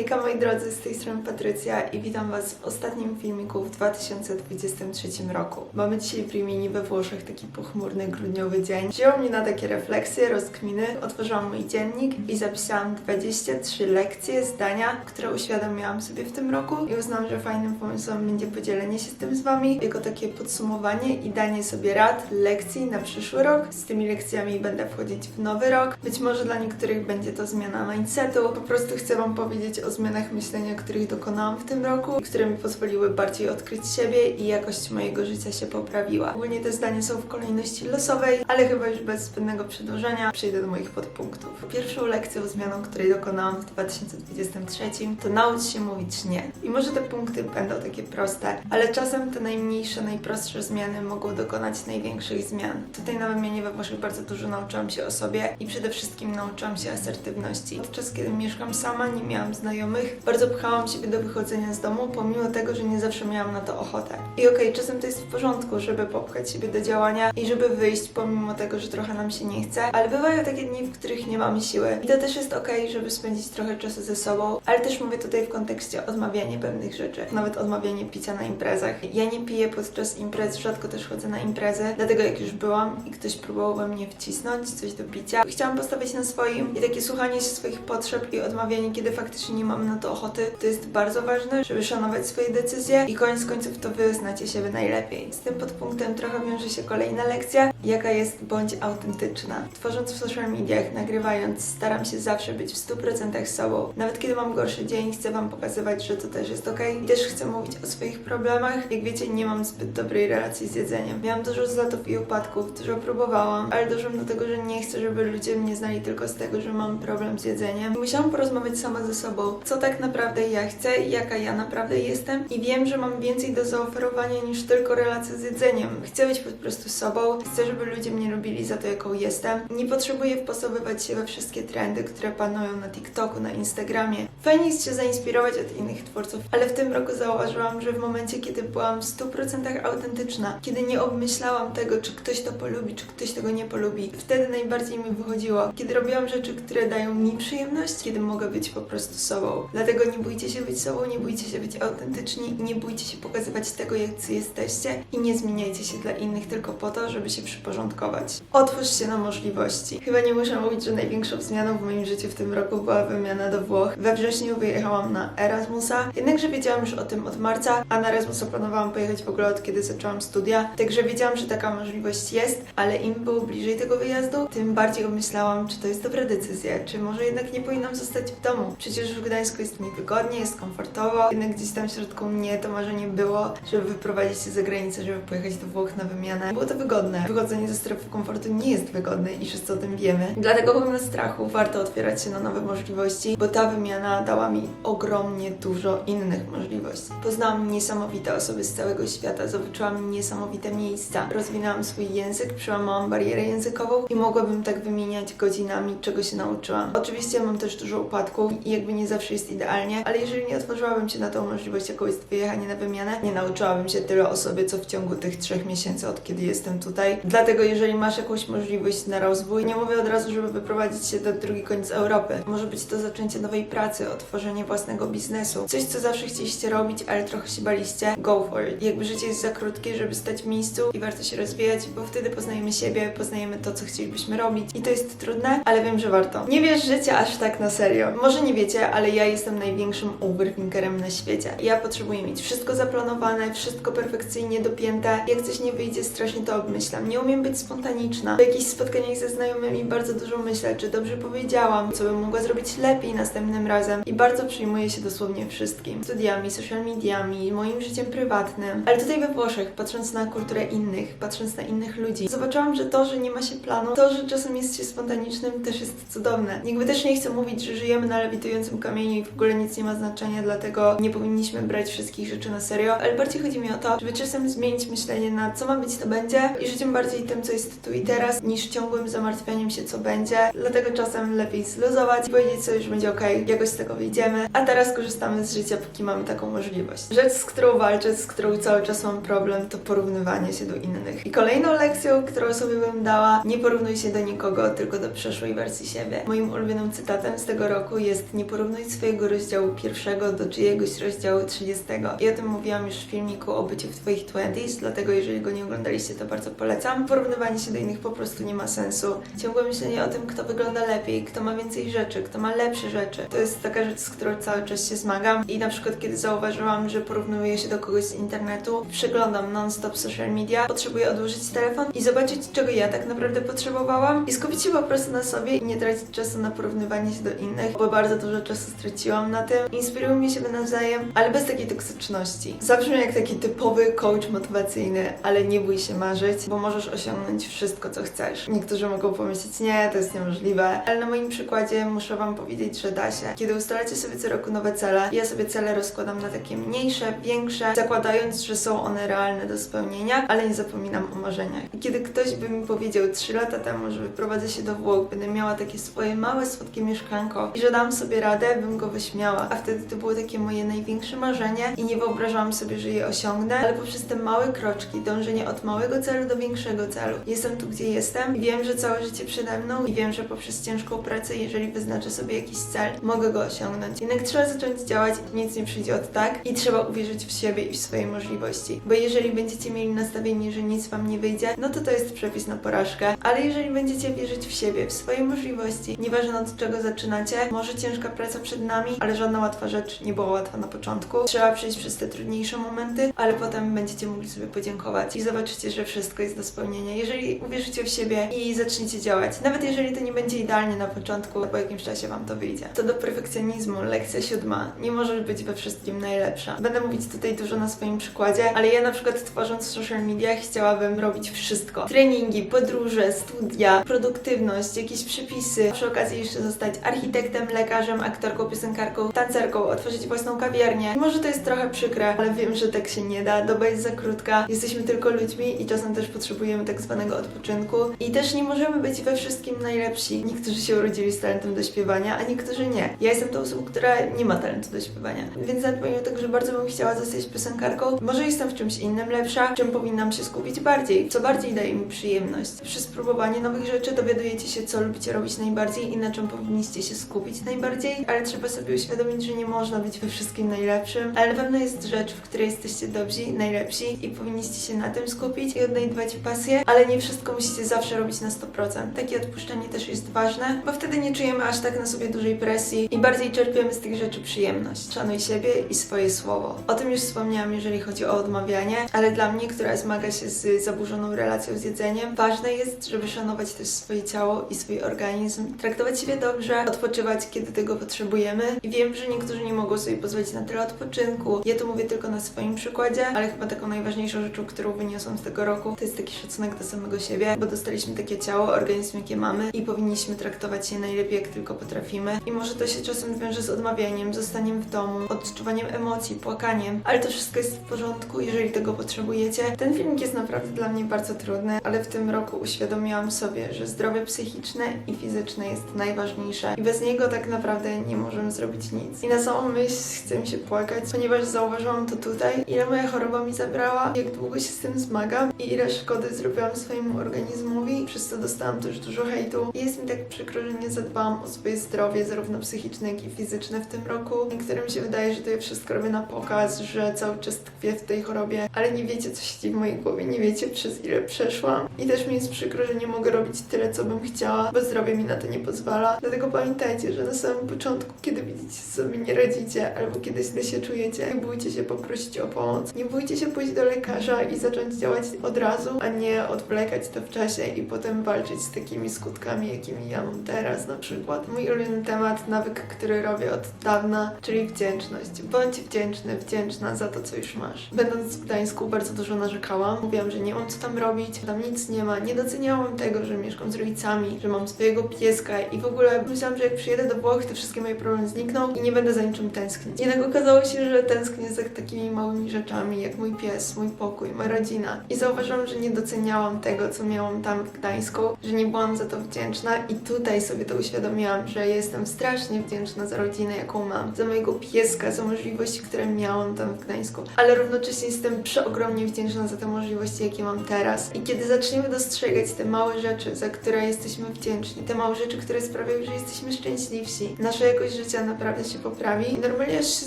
Hejka moi drodzy, z tej strony Patrycja i witam Was w ostatnim filmiku w 2023 roku. Mamy dzisiaj w Rimini we Włoszech taki pochmurny grudniowy dzień. Wzięło mnie na takie refleksje, rozkminy, otworzyłam mój dziennik i zapisałam 23 lekcje, zdania, które uświadomiłam sobie w tym roku i uznałam, że fajnym pomysłem będzie podzielenie się tym z Wami, jako takie podsumowanie i danie sobie rad, lekcji na przyszły rok. Z tymi lekcjami będę wchodzić w nowy rok. Być może dla niektórych będzie to zmiana mindsetu. Po prostu chcę Wam powiedzieć o zmianach myślenia, których dokonałam w tym roku, które mi pozwoliły bardziej odkryć siebie i jakość mojego życia się poprawiła. Ogólnie te zdania są w kolejności losowej, ale chyba już bez zbędnego przedłużenia przejdę do moich podpunktów. Pierwszą lekcją, zmianą, której dokonałam w 2023 to naucz się mówić nie. I może te punkty będą takie proste, ale czasem te najmniejsze, najprostsze zmiany mogą dokonać największych zmian. Tutaj na wymianie we Włoszech bardzo dużo nauczyłam się o sobie i przede wszystkim nauczyłam się asertywności. Podczas kiedy mieszkam sama, nie miałam znajomych, bardzo pchałam siebie do wychodzenia z domu, pomimo tego, że nie zawsze miałam na to ochotę. I okej, czasem to jest w porządku, żeby popchać siebie do działania i żeby wyjść, pomimo tego, że trochę nam się nie chce, ale bywają takie dni, w których nie mamy siły. I to też jest okej, żeby spędzić trochę czasu ze sobą, ale też mówię tutaj w kontekście odmawiania pewnych rzeczy, nawet odmawianie picia na imprezach. Ja nie piję podczas imprez, rzadko też chodzę na imprezy, dlatego jak już byłam i ktoś próbował we mnie wcisnąć coś do picia, chciałam postawić na swoim i takie słuchanie się swoich potrzeb i odmawianie, kiedy faktycznie nie mamy na to ochoty, to jest bardzo ważne, żeby szanować swoje decyzje i koniec końców to wy znacie siebie najlepiej. Z tym podpunktem trochę wiąże się kolejna lekcja, jaka jest bądź autentyczna. Tworząc w social mediach, nagrywając, staram się zawsze być w 100% sobą. Nawet kiedy mam gorszy dzień, chcę wam pokazywać, że to też jest ok. I też chcę mówić o swoich problemach. Jak wiecie, nie mam zbyt dobrej relacji z jedzeniem. Miałam dużo zlatów i upadków, dużo próbowałam, ale doszłam do tego, że nie chcę, żeby ludzie mnie znali tylko z tego, że mam problem z jedzeniem. Musiałam porozmawiać sama ze sobą, co tak naprawdę ja chcę i jaka ja naprawdę jestem. I wiem, że mam więcej do zaoferowania niż tylko relacje z jedzeniem. Chcę być po prostu sobą, chcę, żeby ludzie mnie lubili za to, jaką jestem. Nie potrzebuję wpasowywać się we wszystkie trendy, które panują na TikToku, na Instagramie. Fajnie jest się zainspirować od innych twórców, ale w tym roku zauważyłam, że w momencie, kiedy byłam w 100% autentyczna, kiedy nie obmyślałam tego, czy ktoś to polubi, czy ktoś tego nie polubi, wtedy najbardziej mi wychodziło. Kiedy robiłam rzeczy, które dają mi przyjemność, kiedy mogę być po prostu sobą. Dlatego nie bójcie się być sobą, nie bójcie się być autentyczni nie bójcie się pokazywać tego, jacy jesteście i nie zmieniajcie się dla innych tylko po to, żeby się przyporządkować. Otwórz się na możliwości. Chyba nie muszę mówić, że największą zmianą w moim życiu w tym roku była wymiana do Włoch. We wrześniu wyjechałam na Erasmusa, jednakże wiedziałam już o tym od marca, a na Erasmusa planowałam pojechać w ogóle od kiedy zaczęłam studia, także wiedziałam, że taka możliwość jest, ale im było bliżej tego wyjazdu, tym bardziej obmyślałam, czy to jest dobra decyzja, czy może jednak nie powinnam zostać w domu. Przecież w Gdańsku jest mi wygodnie, jest komfortowo, jednak gdzieś tam w środku mnie to marzenie było, żeby wyprowadzić się za granicę, żeby pojechać do Włoch na wymianę. Było to wygodne. Wychodzenie ze strefy komfortu nie jest wygodne i wszyscy o tym wiemy. Dlatego pomimo strachu warto otwierać się na nowe możliwości, bo ta wymiana dała mi ogromnie dużo innych możliwości. Poznałam niesamowite osoby z całego świata, zobaczyłam niesamowite miejsca, rozwinęłam swój język, przełamałam barierę językową i mogłabym tak wymieniać godzinami, czego się nauczyłam. Oczywiście mam też dużo upadków i jakby nie zawsze jest idealnie, ale jeżeli nie otworzyłabym się na tą możliwość, jaką jest wyjechanie na wymianę, nie nauczyłabym się tyle o sobie, co w ciągu tych trzech miesięcy, od kiedy jestem tutaj. Dlatego jeżeli masz jakąś możliwość na rozwój, nie mówię od razu, żeby wyprowadzić się do drugi koniec Europy. Może być to zaczęcie nowej pracy, otworzenie własnego biznesu. Coś, co zawsze chcieliście robić, ale trochę się baliście. Go for it. Jakby życie jest za krótkie, żeby stać w miejscu i warto się rozwijać, bo wtedy poznajemy siebie, poznajemy to, co chcielibyśmy robić. I to jest trudne, ale wiem, że warto. Nie wiesz życia aż tak na serio. Może nie wiecie, ale ja jestem największym overthinkerem na świecie. Ja potrzebuję mieć wszystko zaplanowane, wszystko perfekcyjnie dopięte. Jak coś nie wyjdzie, strasznie to obmyślam. Nie umiem być spontaniczna. Po jakichś spotkaniach ze znajomymi bardzo dużo myślę, czy dobrze powiedziałam, co bym mogła zrobić lepiej następnym razem. I bardzo przyjmuję się dosłownie wszystkim. Studiami, social mediami, moim życiem prywatnym. Ale tutaj we Włoszech, patrząc na kulturę innych, patrząc na innych ludzi, zobaczyłam, że to, że nie ma się planu, to, że czasem jest się spontanicznym, też jest cudowne. Jakby też nie chcę mówić, że żyjemy na lewitującym kamieniu i w ogóle nic nie ma znaczenia, dlatego nie powinniśmy brać wszystkich rzeczy na serio, ale bardziej chodzi mi o to, żeby czasem zmienić myślenie na co ma być, to będzie i życiem bardziej tym, co jest tu i teraz, niż ciągłym zamartwianiem się, co będzie. Dlatego czasem lepiej zluzować i powiedzieć sobie, że będzie ok, jakoś z tego wyjdziemy, a teraz korzystamy z życia, póki mamy taką możliwość. Rzecz, z którą walczę, z którą cały czas mam problem, to porównywanie się do innych. I kolejną lekcją, którą sobie bym dała, nie porównuj się do nikogo, tylko do przeszłej wersji siebie. Moim ulubionym cytatem z tego roku jest nie porównuj swojego rozdziału pierwszego do czyjegoś rozdziału 30. I o tym mówiłam już w filmiku o byciu w Twoich 20s, dlatego jeżeli go nie oglądaliście, to bardzo polecam. Porównywanie się do innych po prostu nie ma sensu. Ciągłe myślenie o tym, kto wygląda lepiej, kto ma więcej rzeczy, kto ma lepsze rzeczy. To jest taka rzecz, z którą cały czas się zmagam. I na przykład, kiedy zauważyłam, że porównuję się do kogoś z internetu, przeglądam non-stop social media, potrzebuję odłożyć telefon i zobaczyć, czego ja tak naprawdę potrzebowałam i skupić się po prostu na sobie i nie tracić czasu na porównywanie się do innych, bo bardzo dużo czasu straciłam na tym. Inspirujmy siebie nawzajem, ale bez takiej toksyczności. Zabrzmi jak taki typowy coach motywacyjny, ale nie bój się marzyć, bo możesz osiągnąć wszystko, co chcesz. Niektórzy mogą pomyśleć, nie, to jest niemożliwe, ale na moim przykładzie muszę Wam powiedzieć, że da się. Kiedy ustalacie sobie co roku nowe cele, ja sobie cele rozkładam na takie mniejsze, większe, zakładając, że są one realne do spełnienia, ale nie zapominam o marzeniach. I kiedy ktoś by mi powiedział 3 lata temu, że wyprowadzę się do Włoch, będę miała takie swoje małe, słodkie mieszkanko i że dam sobie radę, bym go wyśmiała. A wtedy to było takie moje największe marzenie i nie wyobrażałam sobie, że je osiągnę, ale poprzez te małe kroczki, dążenie od małego celu do większego celu. Jestem tu, gdzie jestem i wiem, że całe życie przede mną i wiem, że poprzez ciężką pracę, jeżeli wyznaczę sobie jakiś cel, mogę go osiągnąć. Jednak trzeba zacząć działać, nic nie przyjdzie od tak i trzeba uwierzyć w siebie i w swoje możliwości. Bo jeżeli będziecie mieli nastawienie, że nic wam nie wyjdzie, no to to jest przepis na porażkę. Ale jeżeli będziecie wierzyć w siebie, w swoje możliwości, nieważne od czego zaczynacie, może ciężka praca przed nami, ale żadna łatwa rzecz nie była łatwa na początku. Trzeba przejść przez te trudniejsze momenty, ale potem będziecie mogli sobie podziękować i zobaczycie, że wszystko jest do spełnienia. Jeżeli uwierzycie w siebie i zaczniecie działać, nawet jeżeli to nie będzie idealnie na początku, po jakimś czasie wam to wyjdzie. To do perfekcjonizmu, lekcja siódma. Nie możesz być we wszystkim najlepsza. Będę mówić tutaj dużo na swoim przykładzie, ale ja na przykład tworząc social media chciałabym robić wszystko. Treningi, podróże, studia, produktywność, jakieś przepisy. Przy okazji jeszcze zostać architektem, lekarzem, aktorką, piosenkarką, tancerką, otworzyć własną kawiarnię. Może to jest trochę przykre, ale wiem, że tak się nie da. Doba jest za krótka, jesteśmy tylko ludźmi i czasem też potrzebujemy tak zwanego odpoczynku. I też nie możemy być we wszystkim najlepsi. Niektórzy się urodzili z talentem do śpiewania, a niektórzy nie. Ja jestem tą osobą, która nie ma talentu do śpiewania. Więc nawet pomimo tego, że bardzo bym chciała zostać piosenkarką, może jestem w czymś innym lepsza, czym powinnam się skupić bardziej, co bardziej daje mi przyjemność. Przez próbowanie nowych rzeczy dowiadujecie się, co lubicie robić najbardziej i na czym powinniście się skupić najbardziej, ale trzeba sobie uświadomić, że nie można być we wszystkim najlepszym, ale na pewno jest rzecz, w której jesteście dobrzy, najlepsi i powinniście się na tym skupić i odnajdywać pasję, ale nie wszystko musicie zawsze robić na 100%. Takie odpuszczenie też jest ważne, bo wtedy nie czujemy aż tak na sobie dużej presji i bardziej czerpiemy z tych rzeczy przyjemność. Szanuj siebie i swoje słowo. O tym już wspomniałam, jeżeli chodzi o odmawianie, ale dla mnie, która zmaga się z zaburzoną relacją z jedzeniem, ważne jest, żeby szanować też swoje ciało i swój organizm, traktować siebie dobrze, odpoczywać, kiedy tego potrzebujemy. I wiem, że niektórzy nie mogą sobie pozwolić na tyle odpoczynku. Ja to mówię tylko na swoim przykładzie, ale chyba taką najważniejszą rzeczą, którą wyniosłam z tego roku, to jest taki szacunek do samego siebie, bo dostaliśmy takie ciało, organizm, jakie mamy i powinniśmy traktować je najlepiej, jak tylko potrafimy. I może to się czasem wiąże z odmawianiem, zostaniem w domu, odczuwaniem emocji, płakaniem, ale to wszystko jest w porządku, jeżeli tego potrzebujecie. Ten filmik jest naprawdę dla mnie bardzo trudny, ale w tym roku uświadomiłam sobie, że zdrowie psychiczne i fizyczne jest najważniejsze i bez niego tak naprawdę nie możemy zrobić nic. I na samą myśl chce mi się płakać, ponieważ zauważyłam to tutaj, ile moja choroba mi zabrała, jak długo się z tym zmagam i ile szkody zrobiłam swojemu organizmowi, przez co dostałam też dużo hejtu. I jest mi tak przykro, że nie zadbałam o swoje zdrowie, zarówno psychiczne, jak i fizyczne w tym roku. Niektórym się wydaje, że to ja wszystko robię na pokaz, że cały czas tkwię w tej chorobie, ale nie wiecie, co siedzi w mojej głowie, nie wiecie, przez ile przeszłam. I też mi jest przykro, że nie mogę robić tyle, co bym chciała, bo zdrowie mi na to nie pozwala. Dlatego pamiętajcie, że na samym początku, kiedy widzicie, że sobie nie radzicie, albo kiedy źle się czujecie, nie bójcie się poprosić o pomoc. Nie bójcie się pójść do lekarza i zacząć działać od razu, a nie odwlekać to w czasie i potem walczyć z takimi skutkami, jakimi ja mam teraz na przykład. Mój ulubiony temat, nawyk, który robię od dawna, czyli wdzięczność. Bądź wdzięczny, wdzięczna za to, co już masz. Będąc w Gdańsku bardzo dużo narzekałam. Mówiłam, że nie mam co tam robić, tam nic nie ma. Nie doceniałam tego, że mieszkam z rodzicami, że mam swojego pieska i w ogóle myślałam, że jak przyjedę do Włoch, to wszystkie moje problemy znikną i nie będę za niczym tęsknić. Jednak okazało się, że tęsknię za takimi małymi rzeczami, jak mój pies, mój pokój, moja rodzina. I zauważyłam, że nie doceniałam tego, co miałam tam w Gdańsku, że nie byłam za to wdzięczna i tutaj sobie to uświadomiłam, że jestem strasznie wdzięczna za rodzinę, jaką mam, za mojego pieska, za możliwości, które miałam tam w Gdańsku, ale równocześnie jestem przeogromnie wdzięczna za te możliwości, jakie mam teraz. I kiedy zaczniemy dostrzegać te małe rzeczy, za które jesteśmy wdzięczni, te małe rzeczy, które sprawiają, że jesteśmy szczęśliwsi, nasza jakość życia naprawdę się poprawi. Normalnie aż się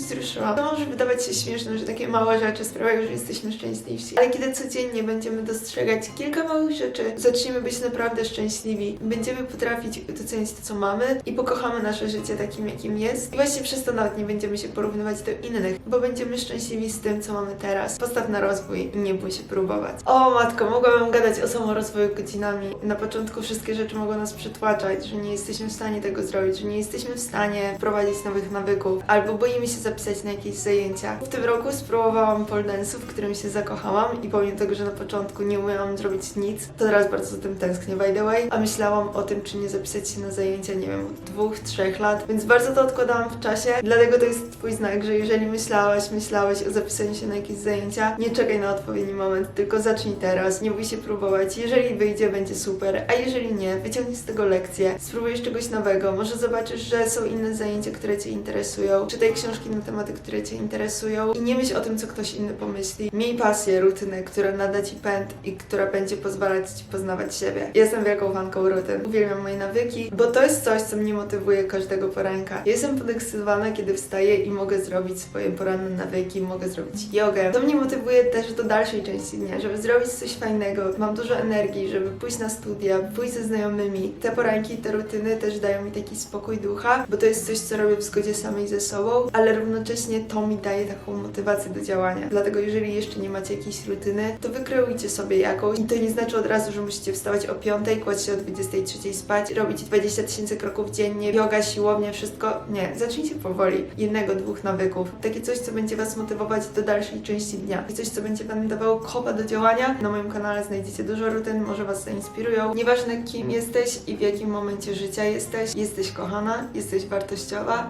wzruszyłam. To może wydawać się śmieszne, że takie małe rzeczy sprawiają, że jesteśmy szczęśliwsi. Ale kiedy codziennie będziemy dostrzegać kilka małych rzeczy, zaczniemy być naprawdę szczęśliwi. Będziemy potrafić docenić to, co mamy i pokochamy nasze życie takim, jakim jest. I właśnie przez to nawet nie będziemy się porównywać do innych, bo będziemy szczęśliwi z tym, co mamy teraz. Postaw na rozwój i nie bój się próbować. O matko, mogłabym gadać o samorozwoju godzinami. Na początku wszystkie rzeczy mogą nas przytłaczać, że nie jesteśmy w stanie tego zrobić, że nie jesteśmy w stanie wprowadzić nowych nawyków, albo boimy się zapisać na jakieś zajęcia. W tym roku spróbowałam pole dance'u, w którym się zakochałam i pomimo tego, że na początku nie umiałam zrobić nic, to teraz bardzo za tym tęsknię, by the way, a myślałam o tym, czy nie zapisać się na zajęcia, nie wiem, od dwóch, trzech lat, więc bardzo to odkładałam w czasie, dlatego to jest twój znak, że jeżeli myślałaś, myślałeś o zapisaniu się na jakieś zajęcia, nie czekaj na odpowiedni moment, tylko zacznij teraz, nie bój się próbować, jeżeli wyjdzie, będzie super, a jeżeli nie, wyciągnij z tego lekcję, spróbujesz czegoś nowego, może zobaczysz, że są inne zajęcia, które Cię interesują, czytaj książki na tematy, które Cię interesują i nie myśl o tym, co ktoś inny pomyśli. Miej pasję, rutynę, która nada Ci pęd i która będzie pozwalać Ci poznawać siebie. Jestem wielką fanką rutyn, uwielbiam moje nawyki, bo to jest coś, co mnie motywuje każdego poranka. Ja jestem podekscytowana, kiedy wstaję i mogę zrobić swoje poranne nawyki, mogę zrobić jogę. To mnie motywuje też do dalszej części dnia, żeby zrobić coś fajnego. Mam dużo energii, żeby pójść na studia, pójść ze znajomymi. Te poranki, te rutyny też dają mi taki spokój ducha, bo to jest coś, co robię w zgodzie samej ze sobą, ale równocześnie to mi daje taką motywację do działania. Dlatego jeżeli jeszcze nie macie jakiejś rutyny, to wykreujcie sobie jakąś. I to nie znaczy od razu, że musicie wstawać o 5, kłaść się o 23 spać, robić 20 tysięcy kroków dziennie, yoga, siłownia, wszystko. Nie, zacznijcie powoli. Jednego, dwóch nawyków. Takie coś, co będzie Was motywować do dalszej części dnia. I coś, co będzie Wam dawało kopa do działania. Na moim kanale znajdziecie dużo rutyn, może Was zainspirują. Nieważne kim jesteś i w jakim momencie życia jesteś, jesteś kochana, jesteś wartościowa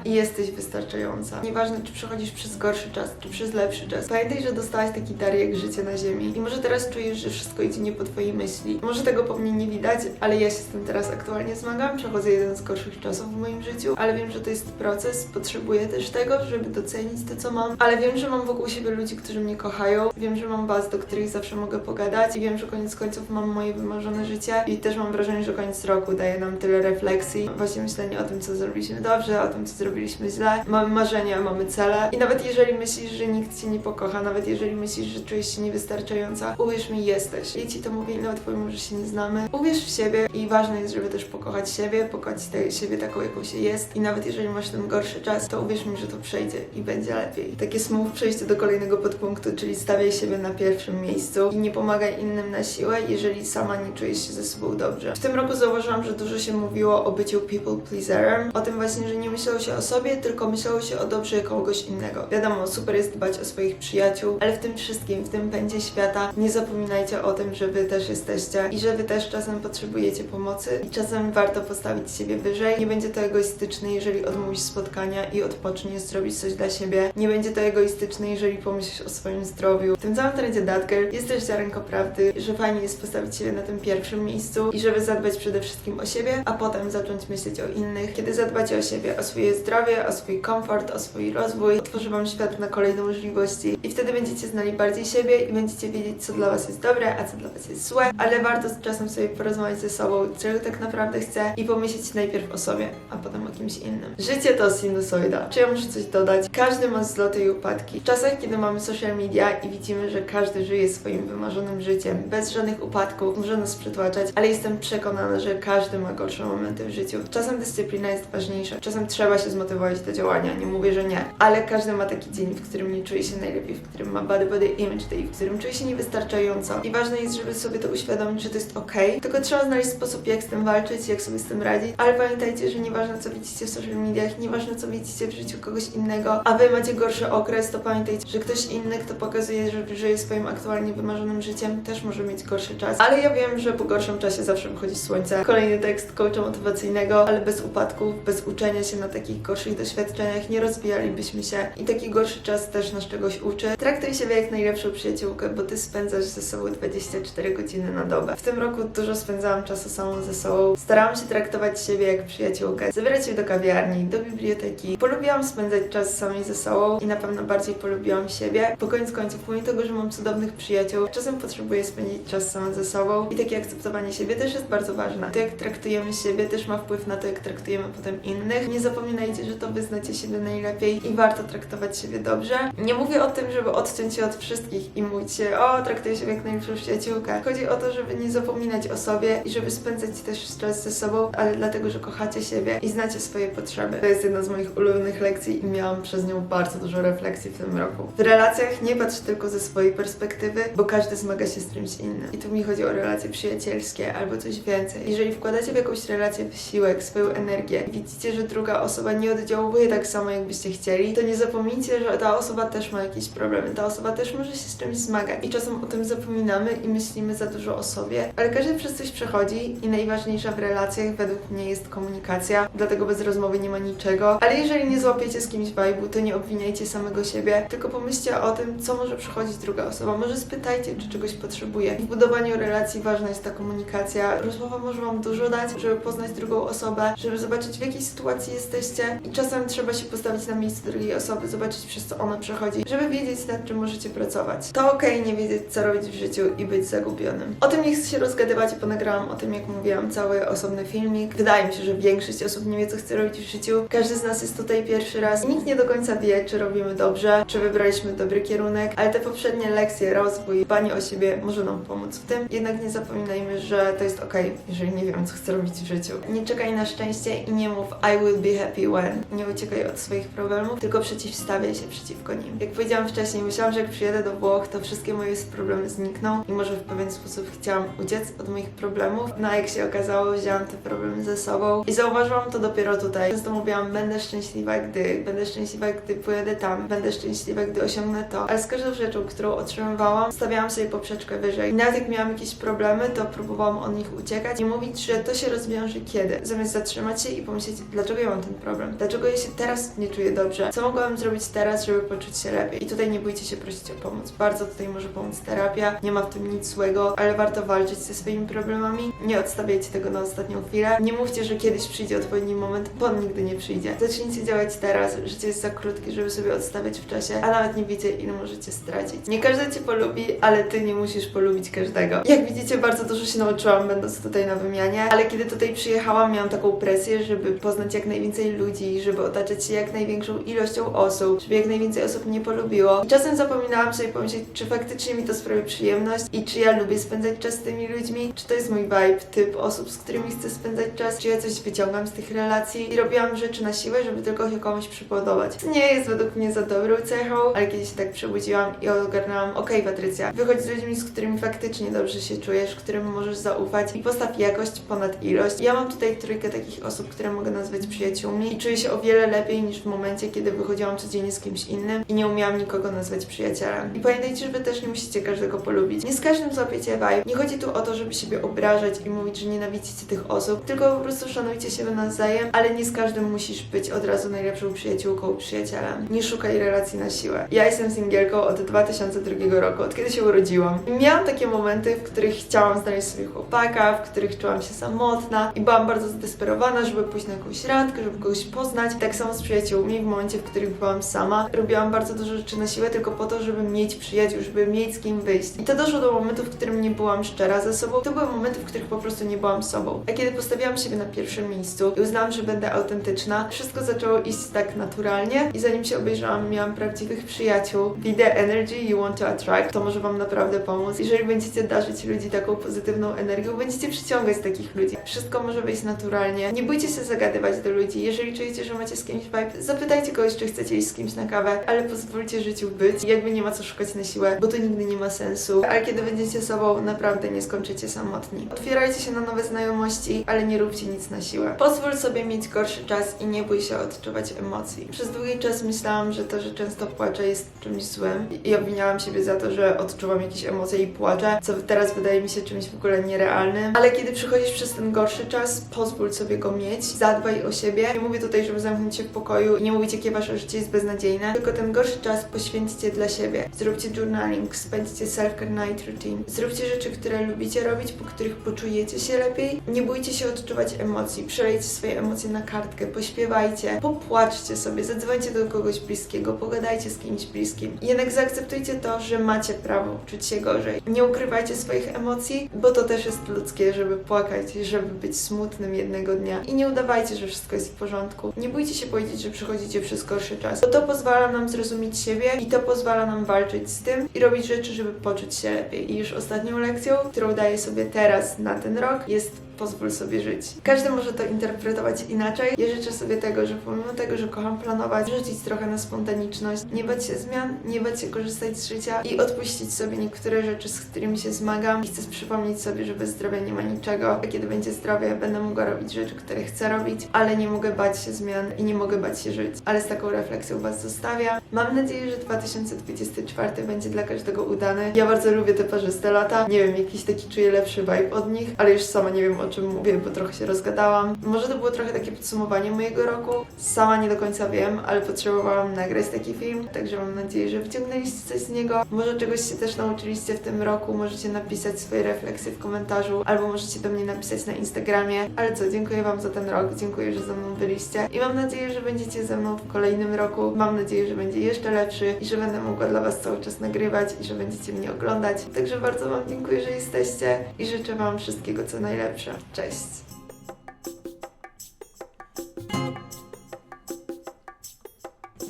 i jesteś wystarczająca. Nieważne, czy przechodzisz przez gorszy czas, czy przez lepszy czas. Pamiętaj, że dostałaś taki dar jak życie na ziemi. I może teraz czujesz, że wszystko idzie nie po Twojej myśli. Może tego po mnie nie widać, ale ja się z tym teraz aktualnie zmagam. Przechodzę jeden z gorszych czasów w moim życiu, ale wiem, że to jest proces. Potrzebuję też tego, żeby docenić to, co mam. Ale wiem, że mam wokół siebie ludzi, którzy mnie kochają. Wiem, że mam was, do których zawsze mogę pogadać. I wiem, że koniec końców mam moje wymarzone życie. I też mam wrażenie, że koniec roku daje nam tyle refleksji. Właśnie myślenie o tym, co zrobiliśmy dobrze, o tym, co zrobiliśmy źle. Mamy marzenia, mamy cele. I nawet jeżeli myślisz, że nikt cię nie pokocha, nawet jeżeli myślisz, że czujesz się niewystarczająca, uwierz mi, jesteś. Ja ci to mówię, nawet pomimo, że się nie znamy. Uwierz w siebie i ważne jest, żeby też pokochać siebie, pokochać te, siebie taką, jaką się jest. I nawet jeżeli masz ten gorszy czas, to uwierz mi, że to przejdzie i będzie lepiej. Takie smooth przejście do kolejnego podpunktu, czyli stawiaj siebie na pierwszym miejscu i nie pomagaj innym na siłę, jeżeli sama nie czujesz się ze sobą dobrze. W tym roku zauważyłam, że dużo się mówiło o byciu people pleaserem, o tym właśnie, że nie myślało się o sobie, tylko myślało się o dobrze kogoś innego. Wiadomo, super jest dbać o swoich przyjaciół, ale w tym wszystkim, w tym pędzie świata, nie zapominajcie o tym, że wy też jesteście i że wy też czasem potrzebujecie pomocy i czasem warto postawić siebie wyżej. Nie będzie to egoistyczne, jeżeli odmówisz spotkania i odpoczniesz zrobić coś dla siebie. Nie będzie to egoistyczne, jeżeli pomyślisz o swoim zdrowiu. W tym całym trendzie That Girl jest też ziarenko prawdy, że fajnie jest postawić siebie na tym pierwszym miejscu i żeby zadbać przede wszystkim o siebie, a potem zacząć myśleć o innych. Kiedy zadbacie o siebie, o swoje zdrowie, o swój komfort, o swój rozwój, otworzy Wam świat na kolejne możliwości i wtedy będziecie znali bardziej siebie i będziecie wiedzieć, co dla Was jest dobre, a co dla Was jest złe, ale warto czasem sobie porozmawiać ze sobą, czego tak naprawdę chcę i pomyśleć najpierw o sobie, a potem o kimś innym. Życie to sinusoida. Czy ja muszę coś dodać? Każdy ma zloty i upadki. W czasach, kiedy mamy social media i widzimy, że każdy żyje swoim wymarzonym życiem, bez żadnych upadków, może nas przytłaczać, ale jestem przekonana, że każdy ma gorsze momenty w życiu. Czasem dyscyplina jest ważniejsza, czasem trzeba się zmotywować do działania, nie mówię, że nie, ale każdy ma taki dzień, w którym nie czuje się najlepiej, w którym ma body body image day, w którym czuje się niewystarczająco. I ważne jest, żeby sobie to uświadomić, że to jest okej, tylko trzeba znaleźć sposób, jak z tym walczyć, jak sobie z tym radzić, ale pamiętajcie, że nieważne co widzicie w social mediach, nieważne co widzicie w życiu kogoś innego, a wy macie gorszy okres, to pamiętajcie, że ktoś inny, kto pokazuje, że żyje swoim aktualnie wymarzonym życiem, też może mieć gorszy czas. Ale ja wiem, że po gorszym czasie zawsze wychodzi słońce. Kolejny tekst coacha motywacyjnego, ale bez upadków, bez uczenia się na takich gorszych doświadczeniach nie rozwijalibyśmy się i taki gorszy czas też nas czegoś uczy. Traktuj siebie jak najlepszą przyjaciółkę, bo ty spędzasz ze sobą 24 godziny na dobę. W tym roku dużo spędzałam czasu samą ze sobą. Starałam się traktować siebie jak przyjaciółkę, zabierać się do kawiarni, do biblioteki. Polubiłam spędzać czas samej ze sobą i na pewno bardziej polubiłam siebie. Po koniec końców, pomimo tego, że mam cudownych przyjaciół, czasem potrzebuję spędzić czas sama ze sobą i takie akceptowanie siebie też jest bardzo ważne. To jak traktujemy siebie też ma wpływ na to, jak traktujemy potem innych. Nie zapominajcie, że to wy znacie siebie najlepiej i warto traktować siebie dobrze. Nie mówię o tym, żeby odciąć się od wszystkich i mówić się, o, traktuję siebie jak najlepszą przyjaciółkę. Chodzi o to, żeby nie zapominać o sobie i żeby spędzać też czas ze sobą, ale dlatego, że kochacie siebie i znacie swoje potrzeby. To jest jedna z moich ulubionych lekcji i miałam przez nią bardzo dużo refleksji w tym roku. W relacjach nie patrz tylko ze swojej perspektywy, bo każdy zmaga się z czymś innym. I tu mi chodzi o relacje przyjacielskie albo coś więcej. Jeżeli wkładacie w jakąś relację wysiłek, swoją energię i widzicie, że druga osoba nie oddziałuje tak samo, jakbyście chcieli, to nie zapomnijcie, że ta osoba też ma jakieś problemy. Ta osoba też może się z czymś zmagać. I czasem o tym zapominamy i myślimy za dużo o sobie, ale każdy przez coś przechodzi i najważniejsza w relacjach według mnie jest komunikacja, dlatego bez rozmowy nie ma niczego. Ale jeżeli nie złapiecie z kimś vibe'u, to nie obwiniajcie samego siebie, tylko pomyślcie o tym, co może przechodzić druga osoba. Może spytajcie, czy czegoś potrzebuje. W budowaniu relacji ważna jest ta komunikacja. Rozmowa może Wam dużo dać, żeby poznać drugą osobę, żeby zobaczyć, w jakiej sytuacji jesteście i czasem trzeba się postawić na miejsce drugiej osoby, zobaczyć, przez co ona przechodzi, żeby wiedzieć, nad czym możecie pracować. To okej nie wiedzieć, co robić w życiu i być zagubionym. O tym nie chcę się rozgadywać, bo nagrałam o tym, jak mówiłam, cały osobny filmik. Wydaje mi się, że większość osób nie wie, co chce robić w życiu. Każdy z nas jest tutaj pierwszy raz nikt nie do końca wie, czy robimy dobrze, czy wybraliśmy dobry kierunek, ale te poprzednie lekcje, rozwój, dbanie o siebie może nam pomóc w tym. Jednak nie zapominajmy, że to jest okej, jeżeli nie wiem, co chcę robić w życiu. Nie czekaj na szczęście i nie mów I will be happy when. Nie uciekaj od swoich problemów, tylko przeciwstawiaj się przeciwko nim. Jak powiedziałam wcześniej, myślałam, że jak przyjadę do Włoch, to wszystkie moje problemy znikną i może w pewien sposób chciałam uciec od moich problemów. No a jak się okazało, wzięłam te problemy ze sobą i zauważyłam to dopiero tutaj. Często mówiłam, będę szczęśliwa, gdy, będę szczęśliwa, gdy pojadę tam, będę szczęśliwa, gdy osiągnę to. Ale z każdą rzeczą, którą otrzymywałam, stawiałam sobie poprzeczkę wyżej. I nawet jak miałam jakieś problemy, to próbowałam od nich uciekać i mówić, że to się rozwiąże kiedy. Zamiast zatrzymać się i pomyśleć, dlaczego ja mam ten problem? Dlaczego ja się teraz nie czuję dobrze? Co mogłabym zrobić teraz, żeby poczuć się lepiej? I tutaj nie bójcie się prosić o pomoc. Bardzo tutaj może pomóc terapia. Nie ma w tym nic złego, ale warto walczyć ze swoimi problemami. Nie odstawiajcie tego na ostatnią chwilę. Nie mówcie, że kiedyś przyjdzie odpowiedni moment, bo on nigdy nie przyjdzie. Zacznijcie działać teraz. Życie jest za krótkie, żeby sobie odstawiać w czasie, a nawet nie wiecie, ile możecie stracić. Nie każdy cię polubi, ale ty nie musisz polubić każdego. Jak widzicie, bardzo dużo się nauczyłam, będąc tutaj na wymianie, ale kiedy tutaj przyjechałam, miałam taką presję, żeby poznać jak najwięcej ludzi, żeby otaczać się jak największą ilością osób, żeby jak najwięcej osób mnie polubiło. I czasem zapominałam sobie pomyśleć, czy faktycznie mi to sprawia przyjemność i czy ja lubię spędzać czas z tymi ludźmi, czy to jest mój vibe, typ osób, z którymi chcę spędzać czas, czy ja coś wyciągam z tych relacji i robiłam rzeczy na siłę, żeby tylko się komuś przypodobać. To nie jest według mnie za dobrą cechą, ale kiedy się tak przebudziłam i ogarnęłam, okej Patrycja, wychodź z ludźmi, z którymi faktycznie dobrze się czujesz, którym możesz zaufać i postaw jakość ponad ilość. Ja mam tutaj trójkę takich osób, które mogę nazwać przyjaciółmi i czuję się o wiele lepiej niż w momencie, kiedy wychodziłam codziennie z kimś innym i nie umiałam nikogo nazwać przyjacielem. I pamiętajcie, że wy też nie musicie każdego polubić. Nie z każdym złapiecie vibe. Nie chodzi tu o to, żeby siebie obrażać i mówić, że nienawidzicie tych osób, tylko po prostu szanujcie siebie nawzajem, ale nie z każdym musisz być od razu najlepszą przyjaciółką, przyjacielem. Nie szukaj relacji na siłę. Ja jestem singielką od 2002 roku, od kiedy się urodziłam. I miałam takie momenty, w których chciałam znaleźć sobie chłopaka, w których czułam się samotna i byłam bardzo zdesperowana, żeby pójść na jakąś randkę, żeby kogoś poznać. Tak samo z przyjaciółmi, w momencie, w których byłam sama, robiłam bardzo dużo rzeczy na siłę tylko po to, żeby mieć przyjaciół, żeby mieć z kim wyjść. I to doszło do momentu, w którym nie byłam szczera ze sobą. To były momenty, w których po prostu nie byłam sobą. A kiedy postawiłam siebie na pierwszym miejscu i uznałam, że będę autentyczna, wszystko zaczęło iść tak naturalnie i zanim się obejrzałam, miałam prawdziwych przyjaciół. Be the energy you want to attract. To może Wam naprawdę pomóc. Jeżeli będziecie darzyć ludzi taką pozytywną energią, będziecie przyciągać takich ludzi. Wszystko może wyjść naturalnie. Nie bójcie się zagadywać do ludzi. Jeżeli czujecie, że macie z kimś vibe, zapytajcie kogoś, czy chcecie iść z kimś na kawę, ale pozwólcie życiu być. Jakby nie ma co szukać na siłę, bo to nigdy nie ma sensu. Ale kiedy będziecie sobą, naprawdę nie skończycie samotni. Otwierajcie się na nowe znajomości, ale nie róbcie nic na siłę. Pozwól sobie mieć gorszy czas i nie bój się odczuwać emocji. Przez długi czas myślałam, że to, że często płaczę jest czymś złym i obwiniałam siebie za to, że odczuwam jakieś emocje i płaczę, co teraz wydaje mi się czymś w ogóle nierealnym. Ale kiedy przychodzisz przez ten gorszy czas, pozwól sobie go mieć, zadbaj o siebie. Nie mówię tutaj, żeby zamknąć się w pokoju i nie mówić, jakie wasze życie jest beznadziejne, tylko ten gorszy czas poświęćcie dla siebie. Zróbcie journaling, spędźcie self-care night routine. Zróbcie rzeczy, które lubicie robić, po których poczujecie się lepiej. Nie bójcie się odczuwać emocji, przelejcie swoje emocje na kartkę, pośpiewajcie, popłaczcie sobie, zadzwońcie do kogoś bliskiego, pogadajcie z kimś bliskim. Jednak zaakceptujcie to, że macie prawo czuć się gorzej. Nie ukrywajcie swoich emocji, bo to też jest ludzkie, żeby płakać, żeby być smutnym jednego dnia. I nie udawajcie, że wszystko jest porządku. Nie bójcie się powiedzieć, że przychodzicie przez gorszy czas, bo to pozwala nam zrozumieć siebie i to pozwala nam walczyć z tym i robić rzeczy, żeby poczuć się lepiej. I już ostatnią lekcją, którą daję sobie teraz na ten rok, jest pozwól sobie żyć. Każdy może to interpretować inaczej. Ja życzę sobie tego, że pomimo tego, że kocham planować, rzucić trochę na spontaniczność, nie bać się zmian, nie bać się korzystać z życia i odpuścić sobie niektóre rzeczy, z którymi się zmagam. I chcę przypomnieć sobie, że bez zdrowia nie ma niczego. A kiedy będzie zdrowie, będę mogła robić rzeczy, które chcę robić, ale nie mogę bać się zmian i nie mogę bać się żyć. Ale z taką refleksją Was zostawiam. Mam nadzieję, że 2024 będzie dla każdego udany. Ja bardzo lubię te parzyste lata. Nie wiem, jakiś taki czuję lepszy vibe od nich, ale już sama nie wiem o czym mówię, bo trochę się rozgadałam. Może to było trochę takie podsumowanie mojego roku. Sama nie do końca wiem, ale potrzebowałam nagrać taki film, także mam nadzieję, że wyciągnęliście coś z niego. Może czegoś się też nauczyliście w tym roku. Możecie napisać swoje refleksje w komentarzu, albo możecie do mnie napisać na Instagramie. Ale co, dziękuję Wam za ten rok, dziękuję, że ze mną byliście i mam nadzieję, że będziecie ze mną w kolejnym roku. Mam nadzieję, że będzie jeszcze lepszy i że będę mogła dla Was cały czas nagrywać i że będziecie mnie oglądać. Także bardzo Wam dziękuję, że jesteście i życzę Wam wszystkiego co najlepsze. Cześć!